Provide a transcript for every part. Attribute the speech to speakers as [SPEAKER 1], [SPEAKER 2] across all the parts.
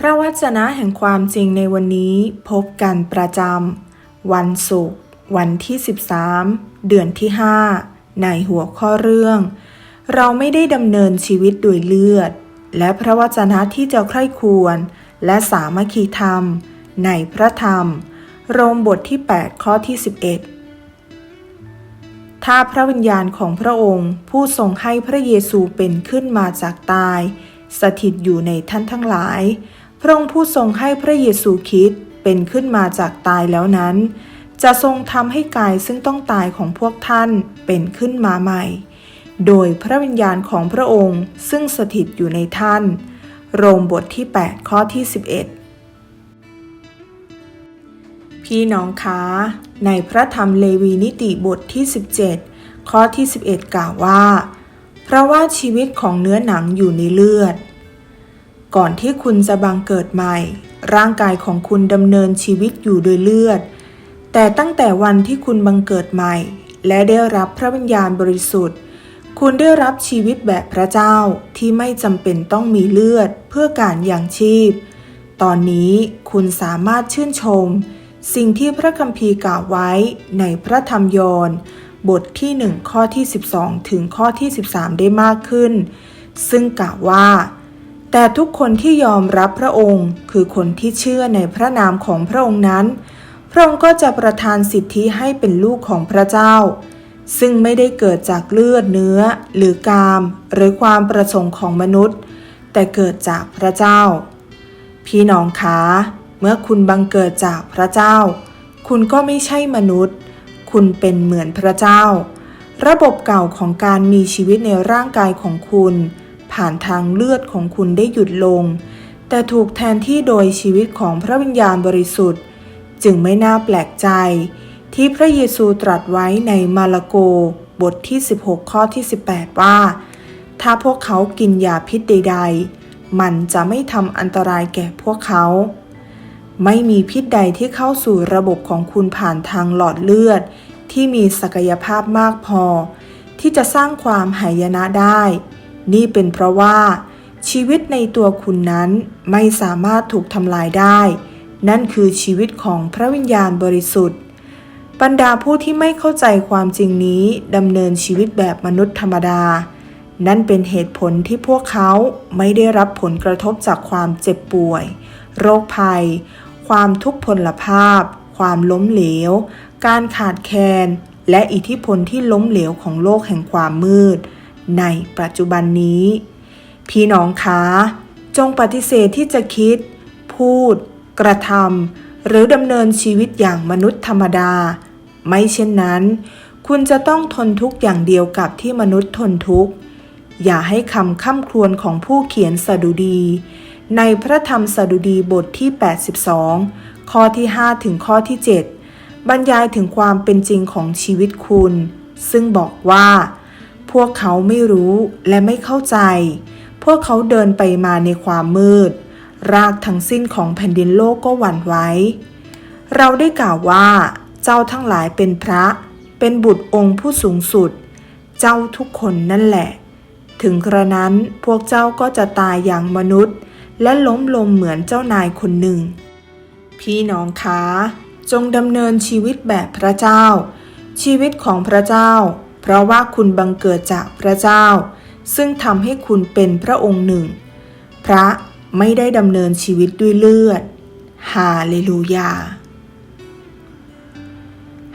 [SPEAKER 1] พระวจนะแห่งความจริงในวันนี้พบกันประจำวันศุกร์วันที่ 13 เดือนที่ 5 ในหัวข้อเรื่อง เราไม่ได้ดำเนินชีวิตโดยเลือด และพระวจนะที่จะใคร่ควร และสามัคคีธรรม ในพระธรรม โรมบทที่ 8 ข้อที่ 11 ถ้าพระวิญญาณของพระองค์ผู้ทรงให้พระเยซูเป็นขึ้นมาจากตายสถิตอยู่ในท่านทั้งหลาย พระองค์ผู้ทรงให้พระเยซูคริสต์เป็นขึ้นมาจากตายแล้วนั้น จะทรงทำให้กายซึ่งต้องตายของพวกท่านเป็นขึ้นมาใหม่ โดยพระวิญญาณของพระองค์ซึ่งสถิตอยู่ในท่าน โรมบทที่ 8 ข้อที่ 11 พี่น้องคะในพระธรรมเลวีนิติบทที่ 17 ข้อที่ 11 กล่าวว่า เพราะว่าชีวิตของเนื้อหนังอยู่ในเลือด ก่อนที่คุณจะบังเกิดใหม่ ร่างกายของคุณดำเนินชีวิตอยู่โดยเลือด แต่ตั้งแต่วันที่คุณบังเกิดใหม่ และได้รับพระวิญญาณบริสุทธิ์ คุณได้รับชีวิตแบบพระเจ้าที่ไม่จำเป็นต้องมีเลือดเพื่อการยังชีพ ตอนนี้คุณสามารถชื่นชม สิ่งที่พระคัมภีร์กล่าวไว้ในพระธรรมยอห์นบทที่ 1 ข้อที่ 12 ถึงข้อที่ 13 ได้มากขึ้น ซึ่งกล่าวว่า แต่ทุกคนที่ยอมรับพระองค์ คือคนที่เชื่อในพระนามของพระองค์นั้น พระองค์ก็จะประทานสิทธิให้เป็นลูกของพระเจ้า ซึ่งไม่ได้เกิดจากเลือดเนื้อ หรือกาม หรือความประสงค์ของมนุษย์ แต่เกิดจากพระเจ้า พี่น้องคะเมื่อคุณบังเกิดจากพระเจ้า คุณก็ไม่ใช่มนุษย์ คุณเป็นเหมือนพระเจ้า ระบบเก่าของการมีชีวิตในร่างกายของคุณ ผ่านทางเลือดของคุณได้หยุดลง แต่ถูกแทนที่โดยชีวิตของพระวิญญาณบริสุทธิ์ จึงไม่น่าแปลกใจ ที่พระเยซูตรัสไว้ในมาระโกบทที่ 16 ข้อที่ 18 ว่า ถ้าพวกเขากินยาพิษใด ๆ มันจะไม่ทำอันตรายแก่พวกเขา ไม่มีพิษใดที่เข้าสู่ระบบของคุณผ่านทางหลอดเลือด ที่มีศักยภาพมากพอ ที่จะสร้างความหายนะได้ นี่เป็นเพราะว่า ชีวิตในตัวคุณนั้นไม่สามารถถูกทำลายได้ นั่นคือชีวิตของพระวิญญาณบริสุทธิ์ บรรดาผู้ที่ไม่เข้าใจความจริงนี้ดำเนินชีวิตแบบมนุษย์ธรรมดา นั่นเป็นเหตุผลที่พวกเขาไม่ได้รับผลกระทบจากความเจ็บป่วย โรคภัย ความทุกขพลภาพ ความล้มเหลว การขาดแคลนและอิทธิพลที่ล้มเหลวของโลกแห่งความมืด ในปัจจุบันนี้ พี่น้องคะ จงปฏิเสธที่จะคิด พูด กระทำหรือดำเนินชีวิตอย่างมนุษย์ธรรมดา ไม่เช่นนั้น คุณจะต้องทนทุกข์อย่างเดียวกับที่มนุษย์ทนทุกข์ อย่าให้คำข้ามครวญของผู้เขียนสดุดี ในพระธรรมสดุดีบทที่ 82 ข้อที่ 5 ถึงข้อที่ 7 บรรยายถึงความเป็นจริงของชีวิตคุณ ซึ่งบอกว่า วกเขาไม่รู้และไม่เข้าใจ พวกเขาเดินไปมาในความมืด รากทั้งสิ้นของแผ่นดินโลกก็หวั่นไหวเราได้กล่าวว่า เจ้าทั้งหลายเป็นพระ เป็นบุตรองค์ผู้สูงสุด เจ้าทุกคนนั่นแหละ ถึงกระนั้นพวกเจ้าก็จะตายอย่างมนุษย์ และล้มลงเหมือนเจ้านายคนหนึ่ง พี่น้องคะจงดำเนินชีวิตแบบพระเจ้า ชีวิตของพระเจ้า เพราะว่าคุณบังเกิดจากพระเจ้า ซึ่งทำให้คุณเป็นพระองค์หนึ่ง พระไม่ได้ดำเนินชีวิตด้วยเลือด ฮาเลลูยา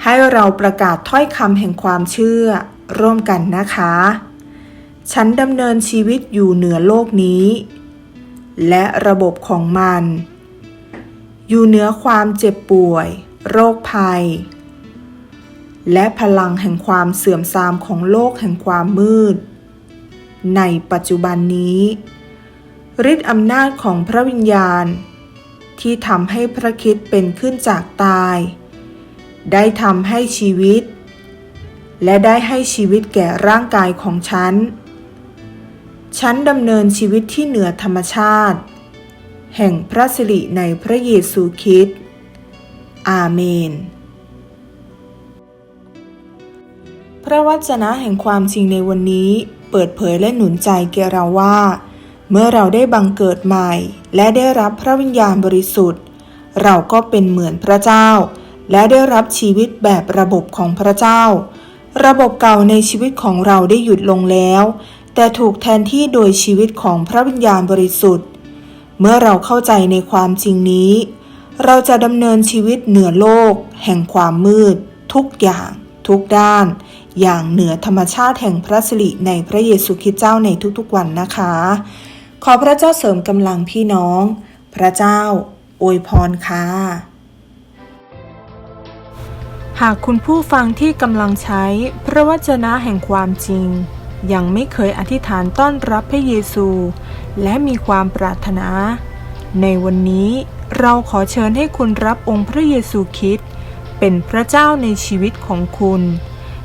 [SPEAKER 1] ให้เราประกาศถ้อยคำแห่งความเชื่อร่วมกันนะคะ ฉันดำเนินชีวิตอยู่เหนือโลกนี้ และระบบของมัน อยู่เหนือความเจ็บป่วย โรคภัย และพลังแห่งความเสื่อมทรามของโลกแห่งความมืด ในปัจจุบันนี้ฤทธิ์อำนาจของพระวิญญาณ ที่ทำให้พระคิดเป็นขึ้นจากตาย ได้ทำให้ชีวิต และได้ให้ชีวิตแก่ร่างกายของฉัน ฉันดำเนินชีวิตที่เหนือธรรมชาติ แห่งพระสิริในพระเยซูคริสต์อาเมน พระวจนะแห่งความจริงในวันนี้ เปิดเผยและหนุนใจแก่เราว่า เมื่อเราได้บังเกิดใหม่ และได้รับพระวิญญาณบริสุทธิ์ เราก็เป็นเหมือนพระเจ้า และได้รับชีวิตแบบระบบของพระเจ้า ระบบเก่าในชีวิตของเราได้หยุดลงแล้ว แต่ถูกแทนที่โดยชีวิตของพระวิญญาณบริสุทธิ์ เมื่อเราเข้าใจในความจริงนี้ เราจะดำเนินชีวิตเหนือโลก แห่งความมืด ทุกอย่าง ทุกด้าน อย่างเหนือธรรมชาติแห่งพระสิริในพระเยซูคริสต์เจ้าในทุกๆวันนะคะ ขอพระเจ้าเสริมกำลังพี่น้อง พระเจ้าอวยพรค่ะหากคุณผู้ฟังที่กำลังใช้พระวจนะแห่งความจริง ยังไม่เคยอธิษฐานต้อนรับพระเยซู และมีความปรารถนา ในวันนี้เราขอเชิญให้คุณรับองค์พระเยซูคริสต์เป็นพระเจ้าในชีวิตของคุณ